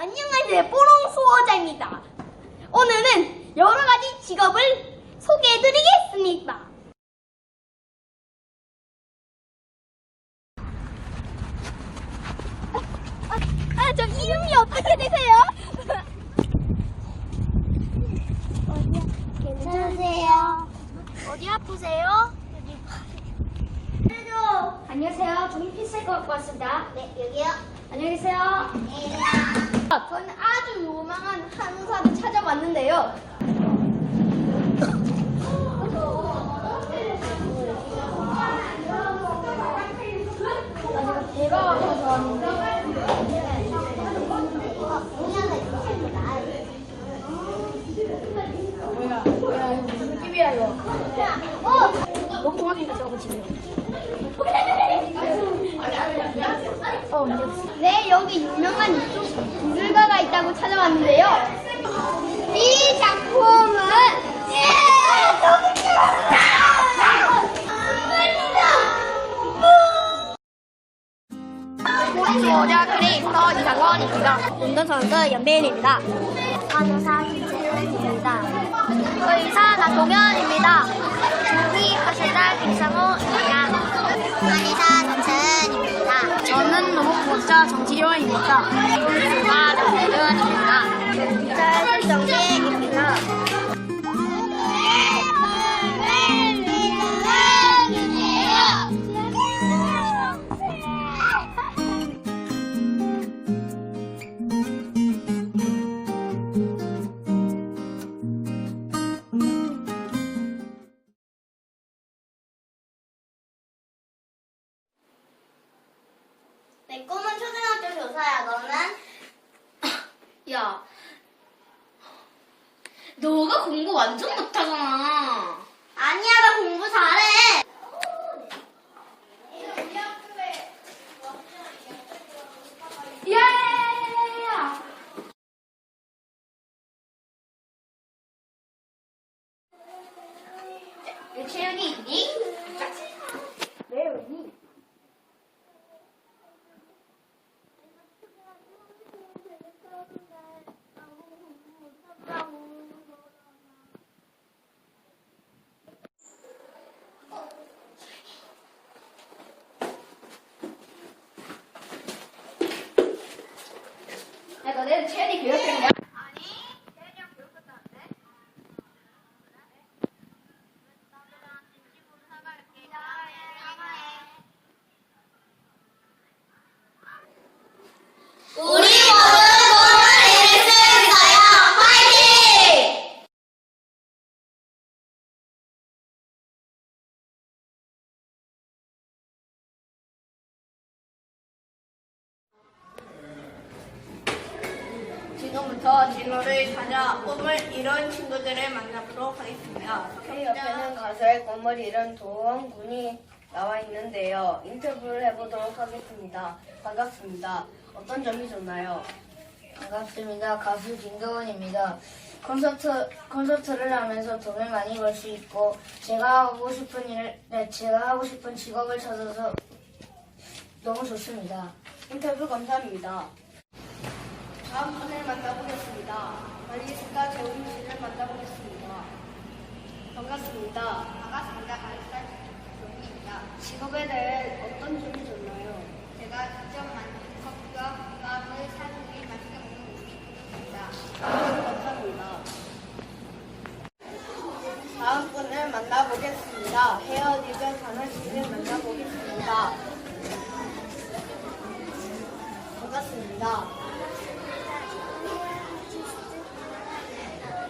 안녕하세요. 뽀롱 수호자입니다. 오늘은 여러 가지 직업을 소개해드리겠습니다. 아, 아, 저 이름이 어떻게 되세요? 괜찮으세요? 어디 아프세요? 안녕하세요. 종이 필살 것 갖고 왔습니다. 네, 여기요. 안녕히 계세요. 네. 저는 아주 유망한 한의사를 찾아왔는데요. 아, 제가 배가 아파서 왔는데 뭐야 뭐야 이거 무슨 느낌이야 이거 어! 멍청하니까 저거 지금 어, 네, 여기 유명한 이쪽 기술가가 있다고 찾아왔는데요. 이 작품은 모자 크리에이터 이상원입니다. 운전선수 연배인입니다. 간호사 김채은입니다. 의사 나동현입니다. 준비하실날 김상호입니다. 한의사 정채은입니다. 저는 로봇보자 정지효입니다. 아, 정지효입니다. 설정재입니다. 공부 완전 못하잖아. 아니야, 나 공부 잘해. 야! 유채윤이 있니? 왜 여기? 야, 너네 채연이 교육했냐? 우리 모두 꿈을 이룰 수 있어요. 화이팅! 지금부터 진로를 찾아 꿈을 이룬 친구들을 만나보도록 하겠습니다. 제 옆에는 가수의 꿈을 이룬 도원 군이 나와 있는데요. 인터뷰를 해보도록 하겠습니다. 반갑습니다. 어떤 점이 좋나요? 반갑습니다. 가수 김도훈입니다. 콘서트, 콘서트를 하면서 돈을 많이 벌 수 있고, 제가 하고 싶은 일, 네, 제가 하고 싶은 직업을 찾아서 너무 좋습니다. 인터뷰 감사합니다. 다음 분을 만나보겠습니다. 말리스타 재훈 씨를 만나보겠습니다. 반갑습니다. 반갑습니다. 말리스타 재훈입니다. 직업에 대해 어떤 점이 좋나요? 제가 직접 만든 커피와 국밥을 사람들이 맛있게 먹는 음식입니다. 감사합니다. 다음 분을 만나보겠습니다. 헤어지자 전화 씨를 만나보겠습니다. 반갑습니다.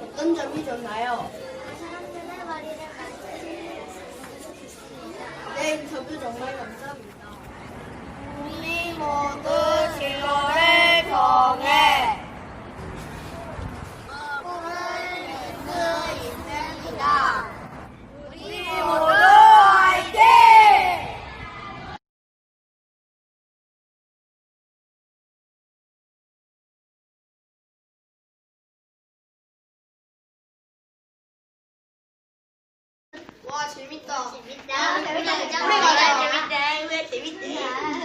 어떤 점이 좋나요? 사람들의 머리를 만지는 네, 인터뷰 정말 감사합니다. 우리 모두 진로를 정해 꿈을 이룰 수 있습니다. 우리 모두 화이팅! 와 재밌다. 재밌다. 재밌다. 재밌다.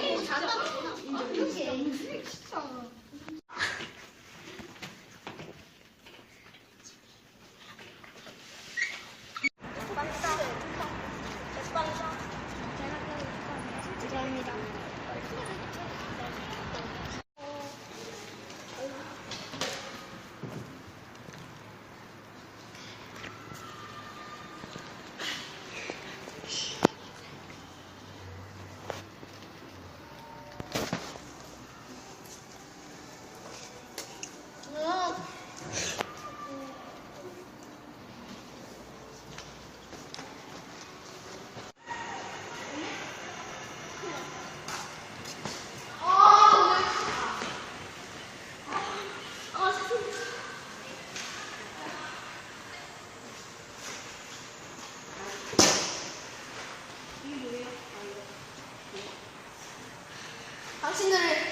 저는 저는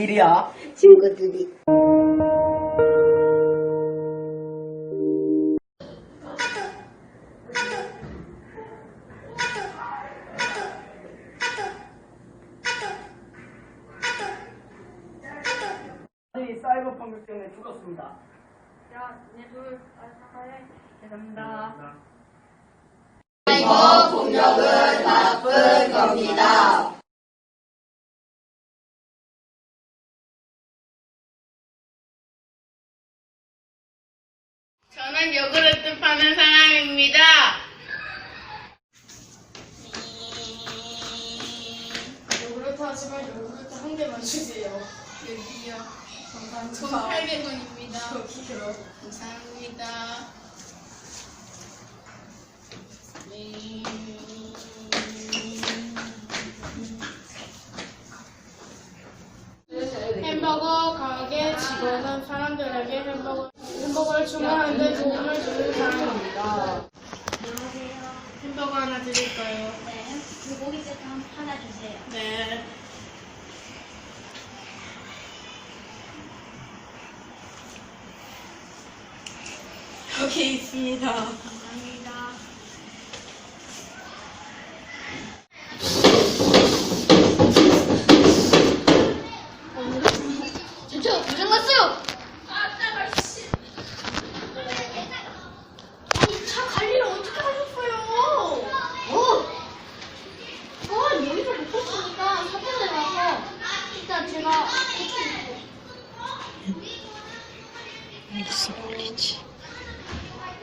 일이야? 친구들이 저는 요구르트 파는 사람입니다. 요구르트 하지만 요구르트 한 개만 주세요. 여기요. 감사합니다. 1,800원입니다. 여기요. 감사합니다. 네. 햄버거 가게 직원은 사람들에게 햄버거, 햄버거를 주문하는데 도움을 주는 사람입니다. 햄버거 하나 드릴까요? 네, 불고기 세트 한- 하나 주세요. 네. 여기 있습니다. 진짜 고장 났어요. 아니 차 관리를 어떻게 하셨어요? 어? 어 여기서 못 봤으니까 사전에 와서 일단 제가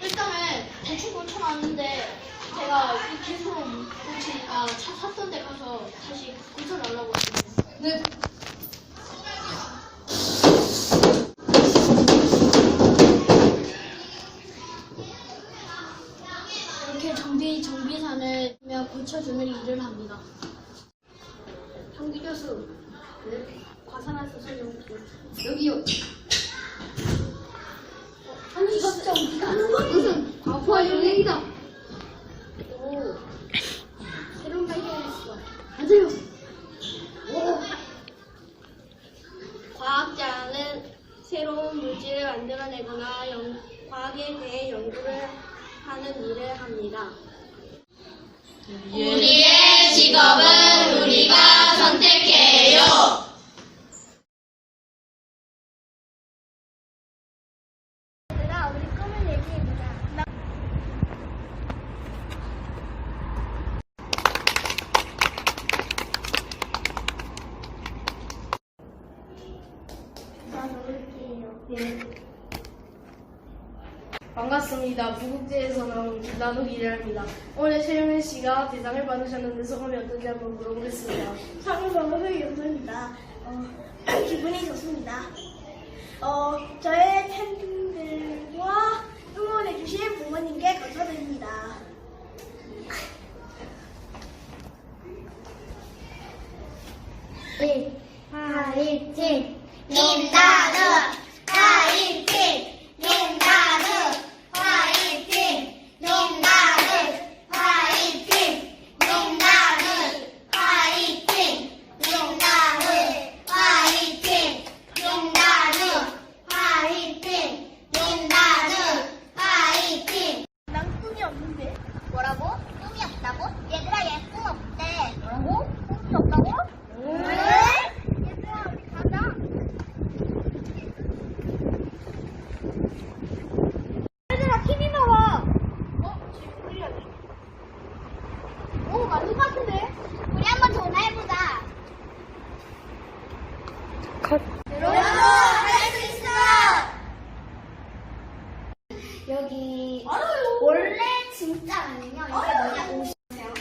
일단은 대충 고쳐놨는데 제가 이 계속 못 고치니까 차 샀던 데 가서 다시 고쳐달라고 했거든요. 네. 이렇게 정비 며 고쳐주는 일을 합니다. 형기 교수, 네. 과산화수 설명 여기 만들어내거나 연- 과학에 대해 연구를 하는 일을 합니다. 우리의 직업은 우리가 선택해요. 얘들아, 우리 꿈을 얘기해보자. 반갑습니다. 무국제에서 나온 나누기를 합니다. 오늘 최영현 씨가 대상을 받으셨는데 소감이 어떤지 한번 물어보겠습니다. 상을 너무 감사합니다. 어, 기분이 좋습니다. 어, 저의 팬들과 응원해주신 부모님께 감사드립니다. 화이팅! 김나는 화이팅! 김나는 화이팅! 김나는 화이팅! 김나는 화이팅! 김나는 화이팅! 김나는 화이팅! 김나는 화이팅! 난 꿈이 없는데. 뭐라고? 꿈이 없다고? 얘들아 얘 꿈 없대. 뭐라고? 꿈이 없다고? 왜? 얘들아 우리 가자. 얘들아 TV 나와. 어? 지금 우리 아니? 오 맞는 것 같은데? 우리 한번 전화해보자. 여러분 할수 있어. 여기 원래 진짜는요 이게 뭐냐고 보세요.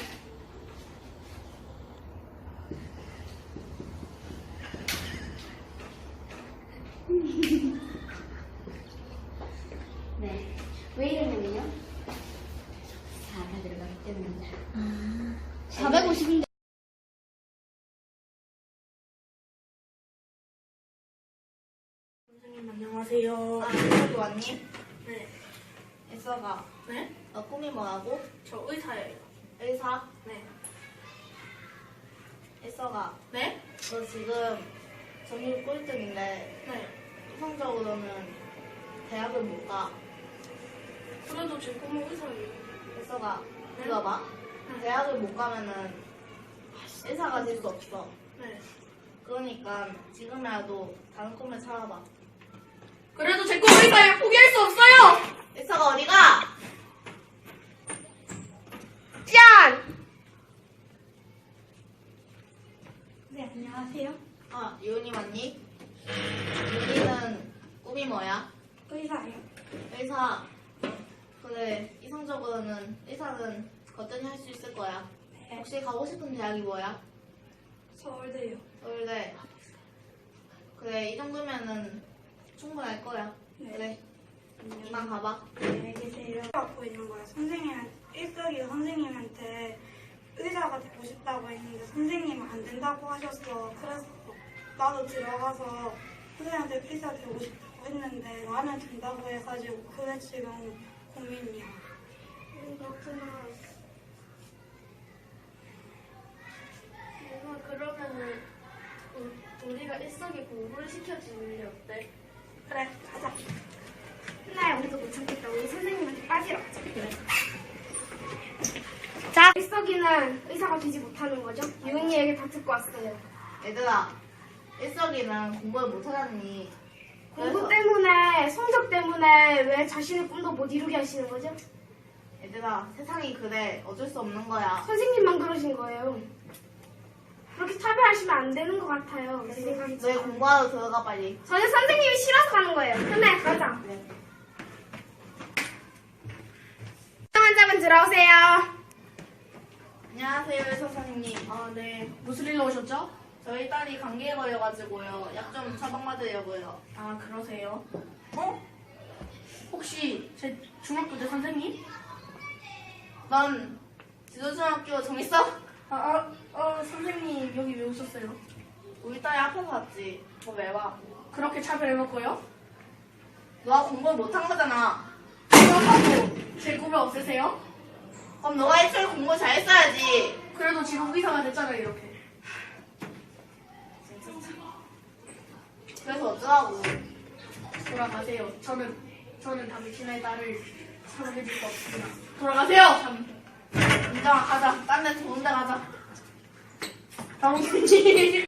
네. 왜 이러냐면요. 4가 들어가기 때문입니다. 450인데. 안녕하세요. 아, 여기 왔니? 네. 애써가. 네? 너 꿈이 뭐라고? 저 의사예요. 의사? 네. 애써가. 네? 너 지금 전국 꼴등인데 네. 이성적으로는 대학을 못 가. 그래도 제 꿈은 의사예요. 애써가. 네? 들어봐. 네. 대학을 못 가면은 의사가 될 수 없어. 네. 그러니까 지금이라도 다른 꿈을 찾아봐. 그래도 제꿈 의사예요. 포기할 수 없어요. 애써가 어디가? 짠! 네 안녕하세요. 아, 이혼이 맞니? 이혼이는 꿈이 뭐야? 의사예요. 의사. 그래, 이성적으로는 의사는 거뜬히 할 수 있을 거야. 혹시 가고 싶은 대학이 뭐야? 서울대요. 서울대. 그래, 이 정도면은 충분할 거야. 그래, 이만 가봐. 안녕히 계세요. 갖고 있는 거예요. 선생님한 일석이 선생님한테 의사가 되고 싶다고 했는데 선생님은 안 된다고 하셨어. 그래서 나도 들어가서 선생님한테 의사 되고 싶다고 했는데 나는 된다고 해가지고 그래 지금 고민이야. 그렇구나. 그러면은 우- 우리가 일석이 공부를 시켜주는 게 어때? 그래 가자. 하나야 우리도 못 참겠다. 우리 선생님한테 빠지러 가자. 자, 일석이는 의사가 되지 못하는 거죠? 유은이 얘기 다 듣고 왔어요. 얘들아, 일석이는 공부를 못하다니. 공부 그래서- 때문에, 성적 때문에 왜 자신의 꿈도 못 이루게 하시는 거죠? 얘들아, 세상이 그래. 어쩔 수 없는 거야. 선생님만 그러신 거예요. 그렇게 차별하시면 안 되는 것 같아요. 너희 공부하러 들어가 빨리. 저는 선생님이 싫어서 가는 거예요. 끝내, 가자. 네. 환자분 들어오세요. 안녕하세요, 의사 선생님. 아, 네. 무슨 일로 오셨죠? 저희 딸이 감기에 걸려가지고요. 약 좀 처방받으려고요. 아, 그러세요? 어? 혹시 제 중학교 때 선생님? 넌 지도중학교 정했어? 아, 아, 어, 선생님 여기 왜 오셨어요? 우리 딸이 아파서 왔지. 너 왜 와? 그렇게 차별해놓고요? 너가 공부를 못한 거잖아. 그렇다고 제 꿈을 없애세요? 그럼 너가 애초에 공부 잘했어야지. 그래도 지금 의사가 됐잖아요, 이렇게. 그래서 어쩌라고. 돌아가세요. 저는, 저는 당신의 딸을 사랑해줄 수 없습니다. 돌아가세요! 참. 가자. 딴 데 좋은 데 가자. 정규지.